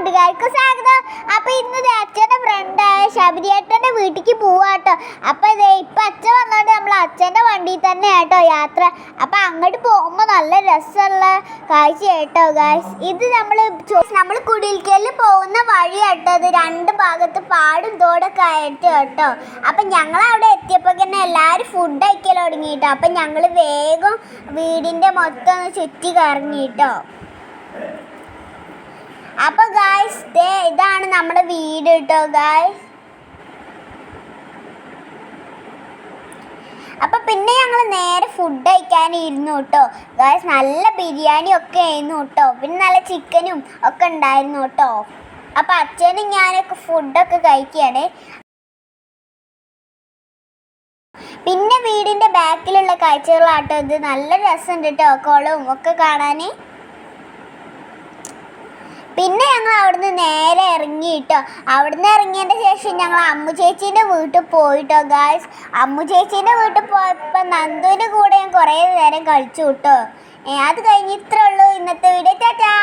കൂട്ടുകാർക്ക് സ്വാഗതം. അപ്പൊ ഇന്ന് അച്ഛന്റെ ഫ്രണ്ടായ ശബരിയേട്ടന്റെ വീട്ടിലേക്ക് പോവാട്ടോ അപ്പൊ ദേ ഇപ്പൊ അച്ഛൻ വന്നോണ്ട് നമ്മൾ അച്ഛന്റെ വണ്ടിയിൽ തന്നെ ആട്ടോ യാത്ര. അപ്പൊ അങ്ങോട്ട് പോകുമ്പോ നല്ല രസമുള്ള കാഴ്ച കേട്ടോ ഗായ്സ് ഇത് നമ്മൾ നമ്മൾ കുടിൽക്കലിൽ പോകുന്ന വഴി ആട്ടോ ഇത്. രണ്ട് ഭാഗത്ത് പാടും തോടൊക്കെ ആയിട്ട് കേട്ടോ. അപ്പൊ ഞങ്ങൾ അവിടെ എത്തിയപ്പോ തന്നെ എല്ലാരും ഫുഡ് അയക്കൽ തുടങ്ങിട്ടോ. അപ്പൊ ഞങ്ങൾ വേഗം വീടിന്റെ മൊത്തം ഒന്ന് ചുറ്റി കറങ്ങിട്ടോ അപ്പൊ ഗായ്സ് ദേ ഇതാണ് നമ്മുടെ വീട് കേട്ടോ ഗായ്സ് അപ്പൊ പിന്നെ ഞങ്ങൾ നേരെ ഫുഡ് കഴിക്കാൻ ഇരുന്നു കേട്ടോ ഗായ്സ് നല്ല ബിരിയാണി ഒക്കെ ആയിരുന്നു കേട്ടോ പിന്നെ നല്ല ചിക്കനും ഒക്കെ ഉണ്ടായിരുന്നു കേട്ടോ അപ്പൊ അച്ഛനും ഞാനൊക്കെ ഫുഡൊക്കെ കഴിക്കുകയാണ്. പിന്നെ വീടിന്റെ ബാക്കിലുള്ള കാഴ്ചകളാട്ടോ ഇത്. നല്ല രസമുണ്ട് കേട്ടോ കുളവും ഒക്കെ കാണാൻ പിന്നെ ഞങ്ങൾ അവിടുന്ന് നേരെ ഇറങ്ങി കിട്ടോ അവിടുന്ന് ഇറങ്ങിയതിന് ശേഷം ഞങ്ങൾ അമ്മു ചേച്ചീന്റെ വീട്ടിൽ പോയിട്ടോ ഗായ്സ് അമ്മു ചേച്ചീന്റെ വീട്ടിൽ പോയപ്പോൾ നന്ദുവിന്റെ കൂടെ ഞാൻ കുറേ നേരം കളിച്ചു കിട്ടോ അത് കഴിഞ്ഞ് ഇത്രേ ഉള്ളൂ ഇന്നത്തെ വീഡിയോ ടാറ്റാ